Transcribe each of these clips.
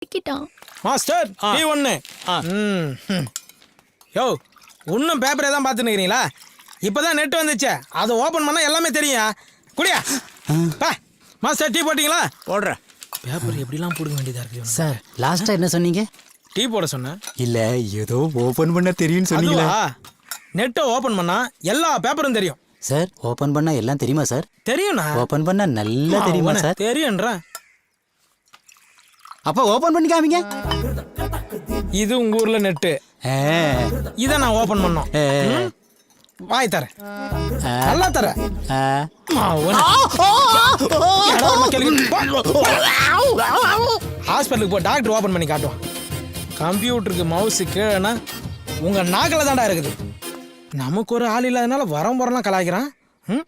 சிக்கிட்டான். Master tea ஒன்று ஆ. ம் ம். யோ இன்னும் பேப்பரை தான் பார்த்துன்னு இருக்கிறீங்களா இப்போ தான் நெட் வந்துச்சே. அதை ஓப்பன் பண்ணால் எல்லாமே தெரியும். குடியா. பா மாஸ்டர் டீ போட்டிங்களா? போடுறேன். பேப்பர் எப்படிலாம் போடுங்க வேண்டியதாக இருக்குது சார் லாஸ்டா என்ன சொன்னீங்க? டீ போட சொன்னேன். இல்ல ஏதோ ஓபன் பண்ண தெரியும்னு சொன்னீங்களே? நெட்டை ஓப்பன் பண்ணால் எல்லா பேப்பரும் தெரியும். சார் ஓபன் பண்ணா எல்லாம் தெரியுமா சார்? தெரியும்ண்ணா. ஓபன் பண்ணா நல்லா தெரியுமா சார்? தெரியும்ன்றேன். அப்ப ஓபன் பண்ணி காமிங்க இது உங்க ஊர்ல நெட்டு இதை நான் ஓபன் பண்ணோம்? வாய் தரேன் ஆ, நல்லா தரேன் ஆ. ஹாஸ்பிட்டலுக்கு போ டாக்டர் ஓபன் பண்ணி காட்டுவான். கம்ப்யூட்டருக்கு மவுஸ் கீழேனா உங்க நாக்கில் தான்டா இருக்குது. நமக்கு ஒரு ஆள் இல்லாதனால வரம் வரலாம் கலாய்க்கிறான். ம்?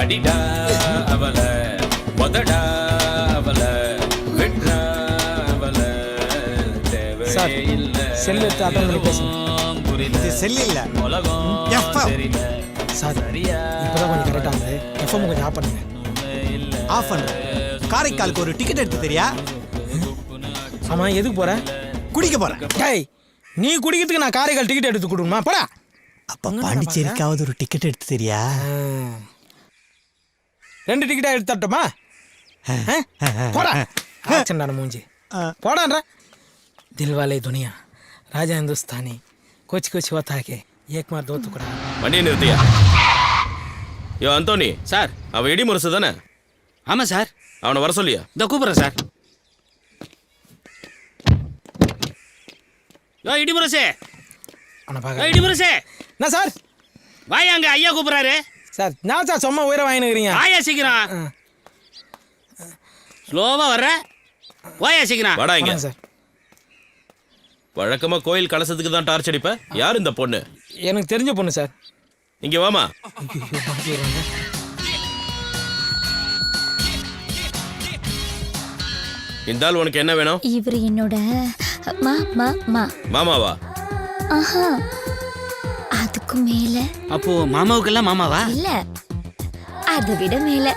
அடிடா அவல உதடா அவல விட்ரா அவல சார், தேவையே இல்ல செல்லு அட்டன் பண்ணி பேசுங்க. புரியல. செல் இல்ல உலகம் FM. தெரியல. சார் இப்போதான் கொஞ்சம் கரெக்டாக இருந்தது. எஃப்எம் கொஞ்சம் ஆஃப் பண்ணுங்க. ஆஃப் பண்ணு. காரைக்காலுக்கு ஒரு டிக்கெட் எடுத்து தெரியா? ஆமா எதுக்கு போற? குடிக்க போறேன் டேய் நீ குடிக்கிறதுக்கு நான் காரைக்கால் டிக்கெட் எடுத்து கொடுமா போடா. அப்ப பாண்டிச்சேரிக்காவது ஒரு டிக்கெட் எடுத்து தெரியா? ரெண்டு டிக்கெட்டாக எடுத்துட்டோமா போடா. ஆச்சண்டான மூஞ்சி. போடான்றா. தில்வாலே துனியா. ராஜா ஹிந்துஸ்தானி கொச்சி கொச்சி ஓத்தாக்கே. ஏக்மார் தோத்து கூட. வண்டியை நிறுத்தியா? Yo Anthony sir. அவன் இடி முரசு தானே? ஆமாம் சார். அவனை வர சொல்லியா? இதோ கூப்பிட்றேன் சார். யோ இடி முரசே. அவனை பார்க்க இடி முரசே. என்ன சார்? வாய் அங்கே ஐயா கூப்பிட்றாரு. சார் நான் சார் சும்மா உயிரை வாங்கினுக்கிறீங்க? வாயா சீக்கிரம். ஸ்லோவா வர்ற? வாயா சீக்கிரம். வாடா இங்க. சார். வழக்கமா கோயில் கலசத்துக்கு தான் டார்ச் அடிப்ப? யார் இந்த பொண்ணு? எனக்கு தெரிஞ்ச பொண்ணு சார். இங்க வாமா. இந்த ஆள் உனக்கு என்ன வேணும்? இவர் என்னோட மாமாவா? ஆஹா. அதுக்கு மேல? அப்போ மாமாவுக்கெல்லாம் மாமாவா? இல்ல. அதை விட மேல.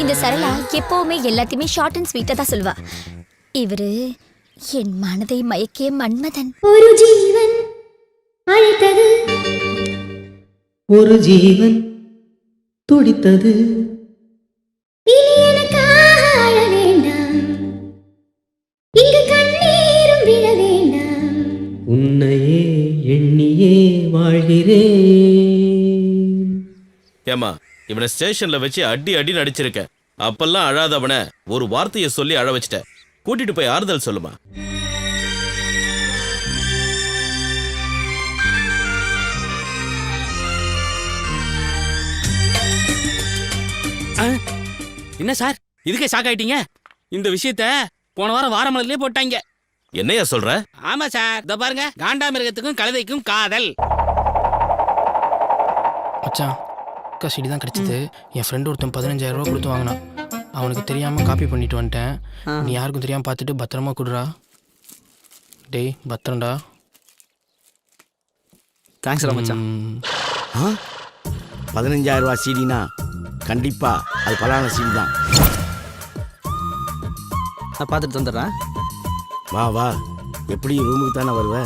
இந்த சரளா எப்பவுமே எல்லாத்தையுமே ஷார்ட் அண்ட் ஸ்வீட்டா தான் சொல்வா இவரு என் மனதை மயக்கிய மன்மதன். ஒரு ஜீவன் அழைத்தது. ஒரு ஜீவன் துடித்தது. இனி எனக்காக அழ வேண்டாம். இங்கு ஏமா இவனை ஸ்டேஷன்ல வச்சு அடி அடி நடிச்சிருக்க. அப்பெல்லாம் அழாதவன ஒரு வார்த்தையை சொல்லி அழ வச்சிட்ட. கூட்டிட்டு போய் ஆறுதல் சொல்லுமா? என்ன சார்? இதுக்கே ஷாக் ஆயிட்டீங்க? இந்த விஷயத்த போன வாரம் வாரமலர்லயே போட்டாங்க. என்னையா சொல்ற? ஆமா சார். இதோ பாருங்க காண்டாமிருகத்துக்கும் கழுதைக்கும் காதல். மச்சான் அக்கா செடி தான் கிடச்சிது. என் ஃப்ரெண்டு ஒருத்தன் பதினஞ்சாயிரம் ரூபா கொடுத்து வாங்கினான். அவனுக்கு தெரியாமல் காப்பி பண்ணிட்டு வந்துட்டேன். நீ யாருக்கும் தெரியாமல் பார்த்துட்டு பத்திரமா கொடுறா. டேய் பத்திரம்டா. தேங்க்ஸ் மச்சான். ம், பதினஞ்சாயிரம் ரூபா சீடினா கண்டிப்பா அது பலான சீடி தான். நான் பார்த்துட்டு வந்துடுறேன் வா வா. எப்படி ரூமுக்கு தானே வருவ?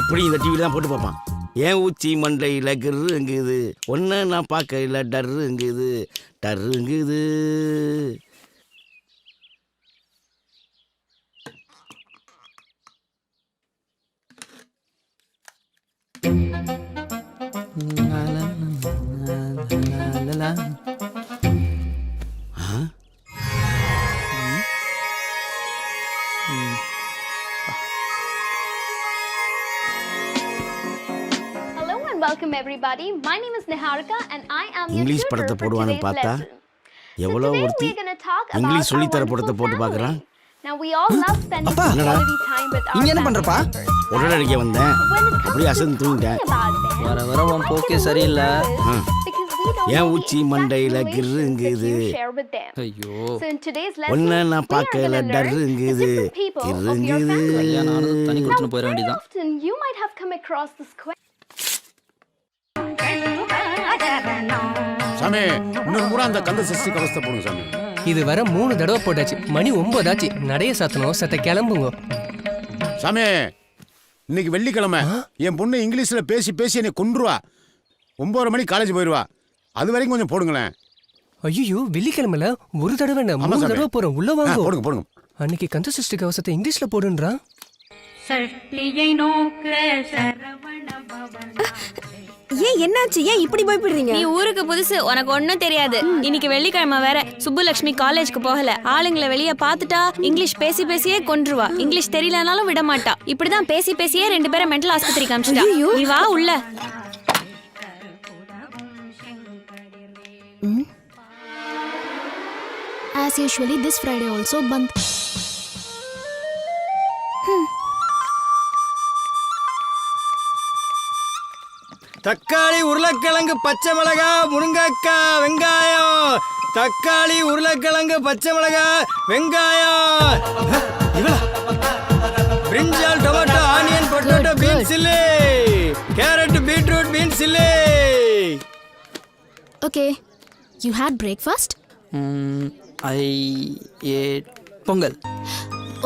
எப்படி இந்த டிவி தான் போட்டு பார்ப்பான். ஏன் ஊச்சி மண்டையில் கிருங்குது ஒன்று நான் பார்க்கல டருங்குது டருங்குது everybody. My name is Niharika and I am your English tutor படத்தை for போடுவான்னு today's பார்த்தா lesson. எவ்வளோ Today ஒருத்தி இங்கிலீஷ் சொல்லித்தர wonderful படத்தை போட்டு. பார்க்குறான் Now we all love spending அப்பா. quality time with our இங்க என்ன பண்றப்பா? members. உடனடிக்க வந்தேன் அப்படியே அசந்து தூங்கிட்டேன் வர வர உன் போக்கே சரியில்லை என் உச்சி மண்டையில கிருங்குது. ஐயோ ஒன்ன நான் பார்க்கல டருங்குது கிருங்குது தனி கொடுத்துன்னு போயிட வேண்டியதான் சாமி இன்னொரு முறை அந்த கந்த சஷ்டி கவசத்தை போடுங்க சாமி. இது வர மூணு தடவை போட்டாச்சு. மணி ஒன்பதாச்சு. நடைய சாத்தணும் சத்த கிளம்புங்க. சாமி இன்னைக்கு வெள்ளிக்கிழமை. என் பொண்ணு இங்கிலீஷ்ல பேசி பேசி என்னை கொன்றுவா. ஒன்பதரை மணிக்கு காலேஜ் போயிடுவா அது வரைக்கும் கொஞ்சம் போடுங்களேன். ஐயோ வெள்ளிக்கிழமைல ஒரு தடவை மூணு. தடவை போறோம் உள்ள வாங்க. போடுங்க போடுங்க. அன்னைக்கு கந்த சஷ்டி கவசத்தை இங்கிலீஷ்ல போடுன்றான் ஏன் என்னாச்சு? ஏன் இப்படி பயப்படுறீங்க? நீ ஊருக்கு புதுசு உனக்கு ஒண்ணும் தெரியாது. இன்னைக்கு வெள்ளிக்கிழமை வேற. சுப்புலட்சுமி காலேஜ்க்கு போகல. ஆளுங்களை வெளிய பார்த்துட்டா இங்கிலீஷ் பேசி பேசியே கொன்றுவா. இங்கிலீஷ் தெரியலனாலும் விட மாட்டா. இப்படிதான் பேசி பேசியே ரெண்டு பேரை மென்டல் ஆஸ்பத்திரி காமிச்சிட்டா நீ வா உள்ள. As usually, this Friday also band. தக்காளி உருளைக்கிழங்கு பச்சை மிளகா முருங்கக்காய் வெங்காயம். தக்காளி உருளைக்கிழங்கு பச்சை மிளகா வெங்காயம். பிரிஞ்சால் டொமேட்டோ ஆனியன் பொட்டேட்டோ பீன்ஸ் இல்லே. கேரட் பீட்ரூட் பீன்ஸ் இல்லே. Okay. You had breakfast? I ate pongal.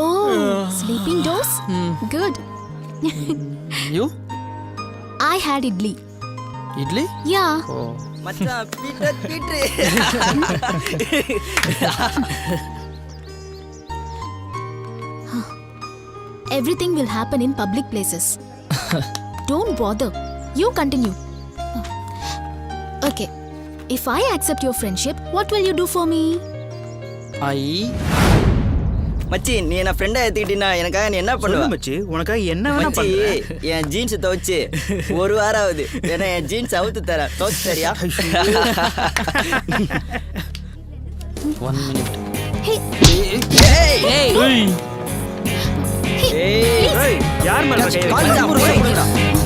Oh, sleeping dose? Good. You I had idli. Yeah. Oh. Everything will happen in public places. Don't bother. You continue. Okay. If I accept your friendship, what will you do for me? I... மச்சி நீ என்ன ஃப்ரெண்டா ஏத்துக்கிட்டீனா எனக்காக நீ என்ன பண்ணுவ? மச்சி உனக்காக என்ன மச்சி என் ஜீன்ஸ் துவைச்சு ஒரு வாரம் ஆகுது. ஏன்னா என் ஜீன்ஸ் அவுத்து தரேன். துவைச்சு தரியா? ஒன் மினிட் Hey, யார் மேல hello,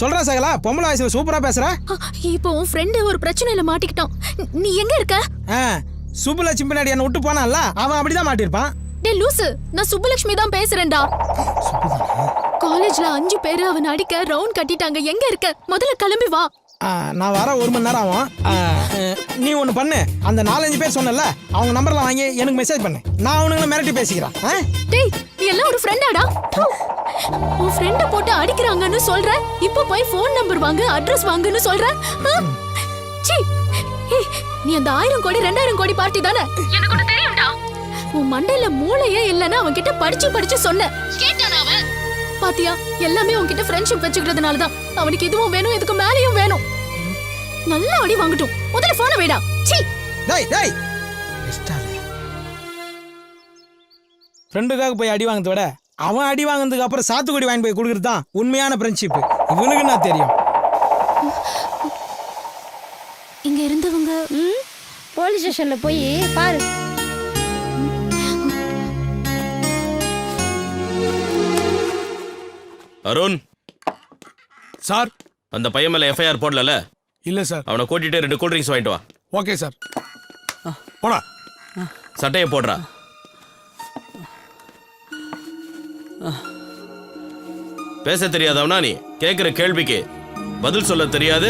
சொல்றா சகலா பொம்பளை வயசுல சூப்பரா பேசுற. இப்போ உன் ஃப்ரெண்டு ஒரு பிரச்சனையில மாட்டிக்கிட்டான். நீ எங்க இருக்க? சுப்புலட்சுமி பின்னாடி என்ன விட்டு போனான்ல அவன் அப்படிதான் மாட்டிருப்பான் டே லூசு நான் சுப்புலட்சுமி தான் பேசுறேன்டா. காலேஜ்ல அஞ்சு பேரு அவன் அடிக்க ரவுண்ட் கட்டிட்டாங்க. எங்க இருக்க? முதல்ல கிளம்பி வா. நான் வர ஒரு மணி நேரம் ஆகும். நீ ஒன்று பண்ணு. அந்த நாலஞ்சு பேர் சொன்னல அவங்க நம்பர்லாம் வாங்கி எனக்கு மெசேஜ் பண்ணு. நான் அவனுங்களை மிரட்டி பேசிக்கிறேன். ஆ? டேய் நீ எல்லாம் ஒரு ஃப்ரெண்டாடா உன் ஃப்ரெண்ட போட்டு அடிக்கிறாங்கன்னு சொல்ற? இப்போ போய் ஃபோன் நம்பர் வாங்கு அட்ரஸ் வாங்குன்னு சொல்ற? சீ நீ அந்த ஆயிரம் கோடி ரெண்டாயிரம் கோடி பார்ட்டி தானே? எனக்கு தெரியும்டா. உன் மண்டையில மூளையே இல்லைன்னு அவன் கிட்ட படிச்சு படிச்சு சொன்ன கேட்டானா பாத்தியா? எல்லாமே உன்கிட்ட ஃப்ரெண்ட்ஷிப் வச்சுக்கிறதுனால தான் அவனுக்கு இதுவும் வேணும் இதுக்கு மேலேயும் வேணும். நல்லா அடி வாங்கட்டும். முதல்ல போன வேடா. சீ டேய் டேய். ஃப்ரெண்டுக்காக போய் அடி வாங்குறத விட அவன் அடி வாங்கினதுக்கு அப்புறம் சாத்துக்குடி வாங்கி போய் கொடுக்குறது தான் உண்மையான ஃப்ரெண்ட்ஷிப் இவனுக்கு நான் தெரியும்? இங்க இருந்தவங்க போலீஸ் ஸ்டேஷன்ல போய் பாரு. அருண். சார். அந்த பையன் மேல எஃப்ஐஆர் போடல இல்ல சார். அவனை கூட்டிட்டு ரெண்டு கூல் ட்ரிங்க்ஸ் வாங்கிட்டு வா. Okay sir. போடா. சட்டையை போடுறா. பேச தெரியாதவனா நீ? கேக்குற கேள்விக்கு பதில் சொல்ல தெரியாது?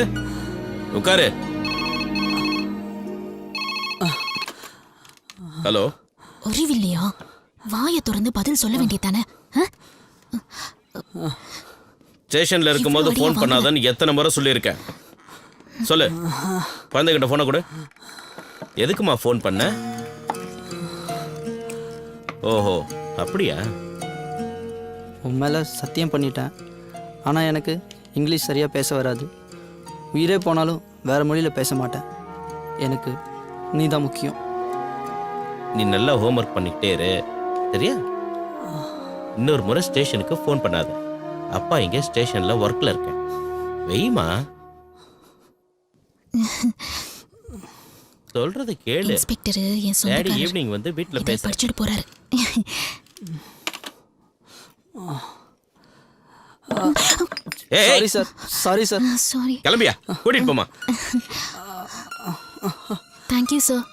உட்காரு. ஹலோ. அறிவில்லையா வாயை திறந்து பதில் சொல்ல வேண்டியதானே ஸ்டேஷன்ல இருக்கும்போது ஃபோன் பண்ணாதன்னு எத்தனை முறை சொல்லியிருக்கேன். சொல்லு. குழந்தைகிட்ட ஃபோனை கொடு. எதுக்குமா ஃபோன் பண்ண? ஓஹோ அப்படியா? உன் மேலே சத்தியம் பண்ணிட்டேன். ஆனால் எனக்கு இங்கிலீஷ் சரியாக பேச வராது. உயிரே போனாலும் வேறு மொழியில் பேச மாட்டேன். எனக்கு நீ தான் முக்கியம். நீ நல்லா ஹோம்ஒர்க் பண்ணிக்கிட்டே இரு. சரியா? இன்னொரு முறை ஸ்டேஷனுக்கு ஃபோன் பண்ணாத. அப்பா இங்க ஸ்டேஷன்ல ஒர்க்ல இருக்கேன். வெய்மா? சொல்றது கேளு. இன்ஸ்பெக்டர் என் டேடி சொந்தக்காரர். ஈவினிங் வந்து வீட்ல இதை பேச படிச்சுட்டு போறாரு. ஏய் sorry sir sorry sir sorry கிளம்பியா? கூட்டிட்டு போமா thank you sir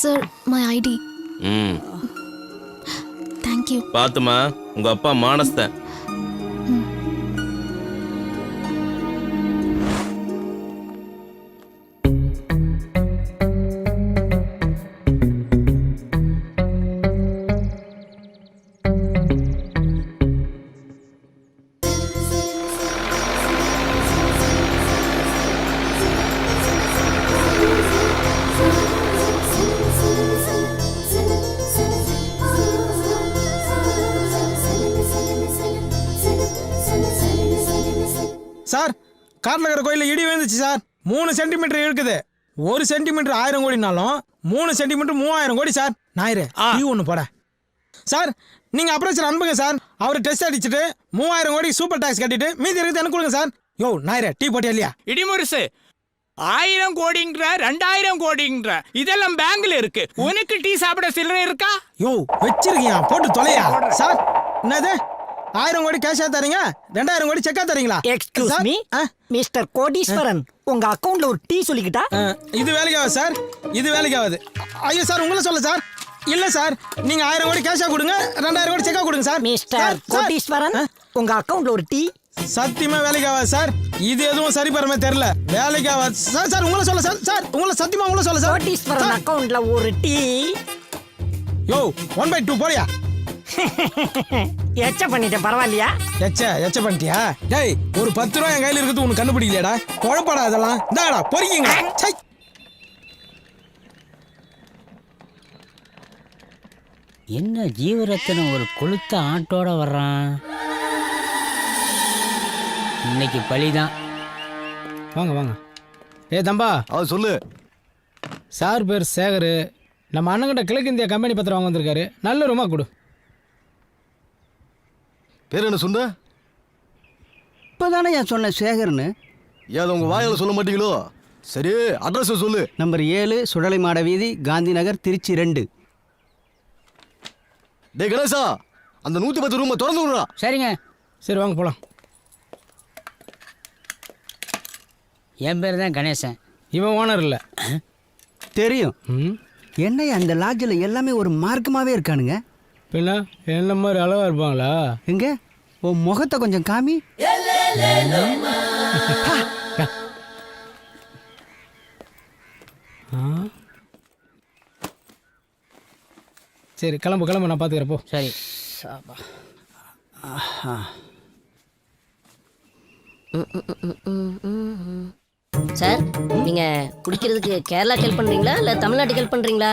sir my ID ம். தேங்க்யூ பாத்துமா உங்க அப்பா மானஸ்தன். காட்டில் இருக்கிற கோயிலில் இடி விழுந்துச்சு சார். மூணு சென்டிமீட்டர் இருக்குது ஒரு சென்டிமீட்டர் ஆயிரம் கோடினாலும் மூணு சென்டிமீட்டர் மூவாயிரம் கோடி சார். ஞாயிறு. டீ ஒன்று போட. சார் நீங்கள் அப்ரேஷன் அனுப்புங்க சார். அவர் டெஸ்ட் அடிச்சுட்டு மூவாயிரம் கோடி சூப்பர் டாக்ஸ் கட்டிட்டு மீதி இருக்குது எனக்கு கொடுங்க சார். யோ ஞாயிறு. டீ போட்டியா இல்லையா? இடிமுரசு ஆயிரம் கோடிங்கிற ரெண்டாயிரம் கோடிங்கிற இதெல்லாம் பேங்க்ல இருக்கு. உனக்கு டீ சாப்பிட சில்லறை இருக்கா? யோ வச்சிருக்கியா? போட்டு தொலையா? சார் என்னது? ஆயிரம் கோடி கேஷா தரீங்க? ரெண்டாயிரம் கோடி செக்கா தரீங்களா? எக்ஸ்கியூஸ் மீ மிஸ்டர் கோடீஸ்வரன் உங்க அக்கவுண்ட்ல ஒரு டீ சொல்லிக்கிட்டா? இது வேலைக்கு ஆகுது சார்? இது வேலைக்கு ஆகுது ஐயோ சார் உங்களை சொல்ல சார். இல்ல சார். நீங்க ஆயிரம் கோடி கேஷா கொடுங்க ரெண்டாயிரம் கோடி செக்கா கொடுங்க சார். மிஸ்டர். கோடீஸ்வரன் உங்க அக்கவுண்ட்ல ஒரு டீ சத்தியமா வேலைக்கு ஆகாது சார்? இது எதுவும் சரி பெறமே தெரியல. வேலைக்கு ஆகாது சார் சார் உங்களை சொல்ல சார் சார் உங்களை சத்தியமா உங்களை சொல்ல சார். கோடீஸ்வரன். அக்கவுண்ட்ல ஒரு tea yo one by two போறியா? எச்ச பண்ணிட்டேன் பரவாயில்லையா? எச்ச எச்ச பண்ணிட்டியா? டேய் ஒரு பத்து ரூபா என் கையில இருக்குது உனக்கு கண்டுபிடிக்கலையாடா? குழப்படா இதெல்லாம். இந்தாடா பொறிக்கிங்க. சை. என்ன ஜீவரத்தனம் ஒரு கொளுத்த ஆட்டோட வர்றான்? இன்னைக்கு பழிதான் வாங்க வாங்க. ஏ தம்பா. அவ சொல்லு. சார் பேர் சேகர். நம்ம அண்ணங்கிட்ட கிழக்கு இந்தியா கம்பெனி பத்திரம் வாங்க வந்திருக்காரு. நல்ல ரூமா கொடு. பேர் என்ன சொன்ன இப்போதானே என் சொன்ன சேகர்னு? ஏன் உங்க வாயால சொல்ல மாட்டீங்களோ? சரி அட்ரஸ் சொல்லு. நம்பர் ஏழு சுடலை மாட வீதி காந்தி நகர் திருச்சி ரெண்டு. டே கணேசா அந்த நூத்தி பத்து ரூமை திறந்து விடுறா. சரிங்க. சரி வாங்க போகலாம் என் பேர் தான் கணேசன். இவன் ஓனர் இல்லை. தெரியும். ம். என்ன அந்த லாட்ஜில் எல்லாமே ஒரு மார்க்கமாகவே இருக்கானுங்க? பின்ன என்ன மாதிரி அளவாக இருப்பாங்களா? எங்க? உன் முகத்தை கொஞ்சம் காமி. ஆ? சரி கிளம்பு கிளம்பு நான் பார்த்துக்கிறேன் போ. சரி. சார் நீங்க குடிக்கிறதுக்கு கேரளாக்கு ஹெல்ப் பண்றீங்களா? இல்ல தமிழ்நாட்டுக்கு ஹெல்ப் பண்றீங்களா?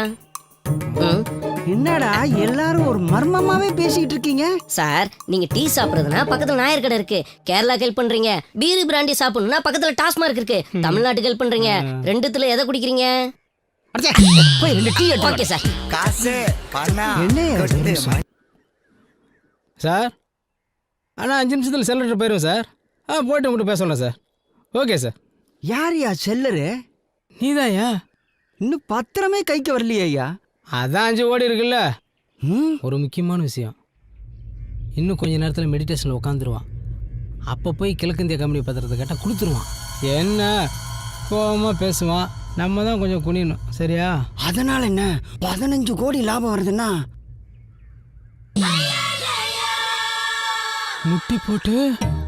ம்? என்னடா எல்லாரும் ஒரு மர்மமாவே பேசிக்கிட்டு இருக்கீங்க? சார் நீங்க டீ சாப்பிடுறதுனா பக்கத்துல நாயர் கடை இருக்கு. கேரளாக்கு ஹெல்ப் பண்றீங்க. பீரு பிராண்டி சாப்பிடணும்னா பக்கத்துல டாஸ்மார்க் இருக்கு. தமிழ்நாட்டுக்கு ஹெல்ப் பண்றீங்க. ரெண்டுத்துல எதை குடிக்கிறீங்க? போய் ரெண்டு டீ எடுத்து ஓகே சார். காசு பணம் என்ன சார். அண்ணா அஞ்சு நிமிஷத்தில் செல்லர் போயிடுவோம் சார். ஆ போயிட்டு உங்கள்கிட்ட பேச சொல்லலாம் சார். Okay sir. யார் யா செல்லரு? நீதான்யா இன்னும் பத்திரமே கைக்கு வரலையே ஐயா. அதான் அஞ்சு ஓடி இருக்குல்ல? ஒரு முக்கியமான விஷயம். இன்னும் கொஞ்ச நேரத்தில் மெடிடேஷனில் உட்காந்துருவான் அப்போ போய் கிழக்கிந்திய கம்பெனி பத்திரத்தை கேட்டால் கொடுத்துருவான். என்ன? கோவமாக பேசுவான். நம்ம தான் கொஞ்சம் குனியணும். சரியா? அதனால என்ன? பதினஞ்சு கோடி லாபம் வருதுன்னா? முட்டி போட்டு?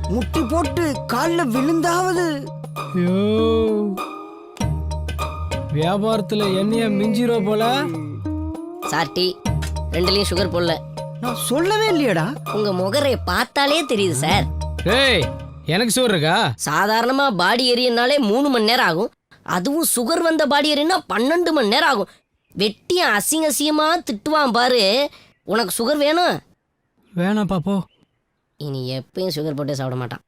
முட்டி போட்டு காலில் விழுந்தாவது? வியாபாரத்தில் என்னைய மிஞ்சிரோ போல. Sir tea. ரெண்டுலயும் சுகர் போடல. நான் சொல்லவே இல்லையடா. உங்க முகரை பார்த்தாலே தெரியுது சார். ஏய் எனக்கு சோறு இருக்கா? சாதாரணமா பாடி எரியனாலே மூணு மணி நேரம் ஆகும். அதுவும் சுகர் வந்த பாடி எரியனா பன்னெண்டு மணி நேரம் ஆகும். வெட்டியும் அசிங்க அசிங்கமா திட்டுவான் பாரு. உனக்கு சுகர் வேணும்? வேணாம் பாப்போ இனி எப்பயும் சுகர் போட்டே சாப்பிட மாட்டான்.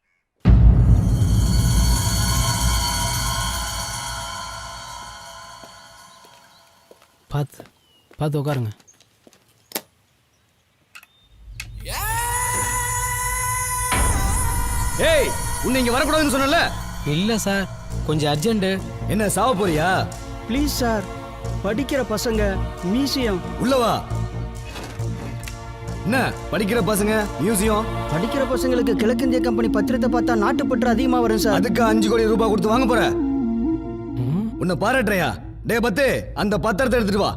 பார்த்து பார்த்து உட்காருங்க. ஏய் உன்னை இங்க வரக்கூடாதுன்னு சொன்னல இல்லை சார் கொஞ்சம் அர்ஜென்ட்டு. என்ன சாவ போறியா? ப்ளீஸ் சார் படிக்கிற பசங்க மியூசியம். உள்ளவா என்ன படிக்கிற பசங்க மியூசியம்? படிக்கிற பசங்களுக்கு கிழக்கிந்திய கம்பெனி பத்திரத்தை பார்த்தா நாட்டுப்பற்று அதிகமா வரும் சார். அதுக்கு அஞ்சு கோடி ரூபாய் கொடுத்து வாங்க போற. உன்னை பாராட்டுறையா டே பத்து அந்த பத்திரத்தை எடுத்துட்டு வா.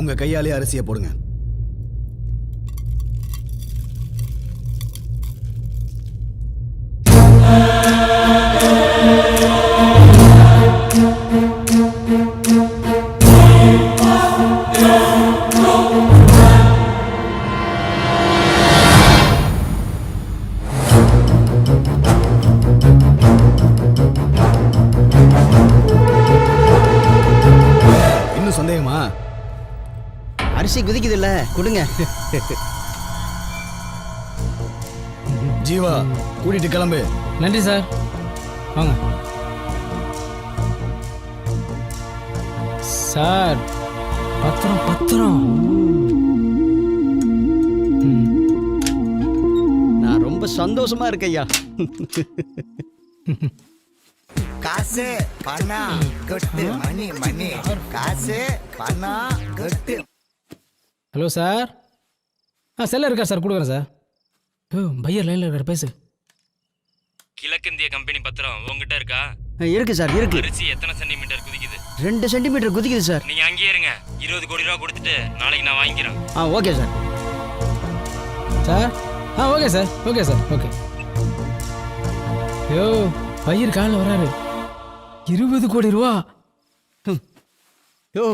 உங்க கையாலே அரிசியை போடுங்க. அரிசி குதிக்குது இல்ல கொடுங்க. ஜீவா கூட்டிட்டு கிளம்பு. நன்றி சார். வாங்க. சார் பத்திரம் பத்திரம். நான் ரொம்ப சந்தோஷமா இருக்கேன் ஐயா காசு பணம் கொட்டு மணி மணி. காசு பணம் கொட்டு ஹலோ சார். ஆ செல்ல இருக்கா சார்? கொடுக்குறேன் சார். ஓ பையர் லைனில் இருக்கார் பேசு. கிழக்கிந்திய கம்பெனி பத்திரம் உங்ககிட்ட இருக்கா? இருக்கு சார் இருக்கு. அரிசி எத்தனை சென்டிமீட்டர் குதிக்குது? ரெண்டு சென்டிமீட்டர் குதிக்குது சார். நீங்க அங்கேயே இருங்க. இருபது கோடி ரூபா கொடுத்துட்டு நாளைக்கு நான் வாங்கிக்கிறேன். ஆ ஓகே சார். சார்? ஆ okay sir okay sir okay. Yo buyer காலைல வராரு. இருபது கோடி ரூபா. யோ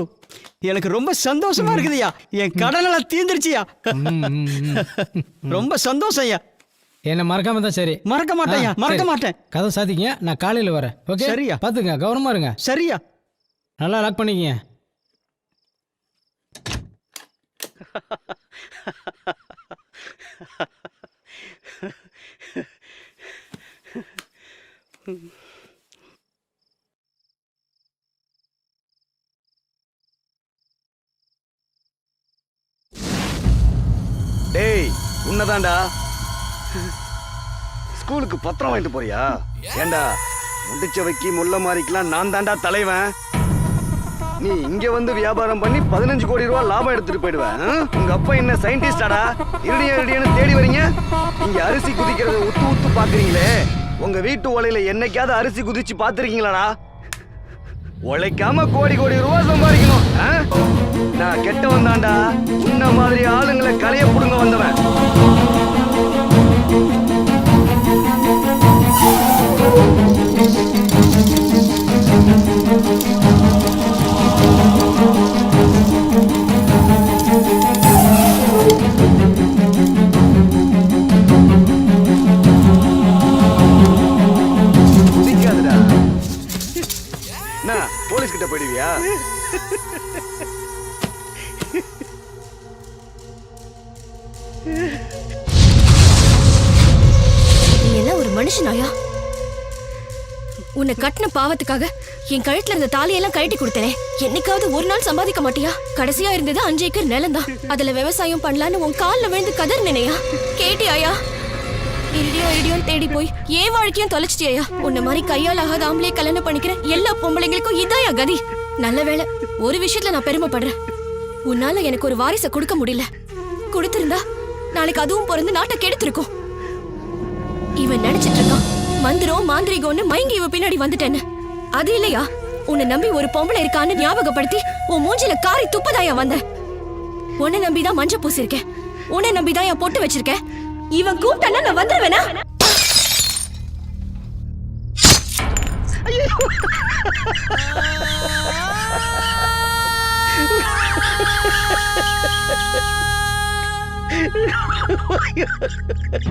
எனக்கு ரொம்ப சந்தோஷமா இருக்குதுய்யா. என் கடனெல்லாம் தீந்துருச்சியா. ரொம்ப சந்தோஷம் ஐயா என்னை மறக்காம தான் சரி. மறக்க மாட்டேன்யா ஆ, மறக்க. மாட்டேன். கதவு சாத்திக்கங்க. நான் காலையில் வரேன். ஓகே? சரியா. பார்த்துங்க கவனமா இருங்க. சரியா நல்லா லாக் பண்ணிக்கங்க. டேய் உன்னதான்டா. ஸ்கூலுக்கு பத்திரம் வாங்கிட்டு போறியா? ஏண்டா முடிச்சவைக்கு முள்ள மாறிக்கலாம் நான் தான்டா தலைவன். நீ இங்க வந்து வியாபாரம் பண்ணி பதினஞ்சு கோடி ரூபாய் லாபம் எடுத்துட்டு போயிடுவேன். உங்க அப்பா என்ன சயின்டிஸ்டாடா? இருடியா இருடியான்னு தேடி வரீங்க? இங்க அரிசி குதிக்கிறத உத்து உத்து பாக்குறீங்களே. உங்க வீட்டு ஓலையில என்னைக்காவது அரிசி குதிச்சு பாத்திருக்கீங்களாடா உழைக்காம கோடி கோடி ரூபாய் சம்பாதிக்கணும். ஆ? நான் கெட்ட வந்தாண்டா உன்ன மாதிரி ஆளுங்களை கலைய புடுங்க வந்தவன். போலீஸ் கிட்ட போயிடுவியா? உன்னை கட்டின பாவத்துக்காக என் கழுத்துல இருந்த தாலியெல்லாம் கழட்டி கொடுத்தனே. என்னைக்காவது ஒரு நாள் சம்பாதிக்க மாட்டியா? கடைசியா இருந்தது அஞ்சு ஏக்கர் நிலம்தான். அதுல விவசாயம் பண்ணலான்னு உன் கால்ல விழுந்து கதர் நினையா கேட்டியாயா இடியோ இடியோன்னு தேடி போய் ஏன் வாழ்க்கையும் தொலைச்சிட்டியா உன்ன மாதிரி கையால் ஆகாத ஆம்பளையே கல்யாணம் பண்ணிக்கிற எல்லா பொம்பளைங்களுக்கும் இதாயா கதி. நல்ல வேளை ஒரு விஷயத்துல நான் பெருமைப்படுறேன். உன்னால எனக்கு ஒரு வாரிசை கொடுக்க முடியல. கொடுத்திருந்தா நாளைக்கு அதுவும் பிறந்து நாட்டை கெடுத்திருக்கும். இவன் நினைச்சிட்டு இருக்கான். மந்திரம் மாந்திரிகம்னு மயங்கி இவ பின்னாடி வந்துட்டேன்னு. அது இல்லையா? உன்னை நம்பி ஒரு பொம்பளை இருக்கான்னு ஞாபகப்படுத்தி உன் மூஞ்சில காரி துப்பதாயா வந்த? உன்னை நம்பிதான் மஞ்சள் பூசிருக்கேன் உன்னை நம்பிதான் என் பொட்டு வச்சிருக்கேன் இவன் கூப்பிட்டா நான் வந்துருவேனா?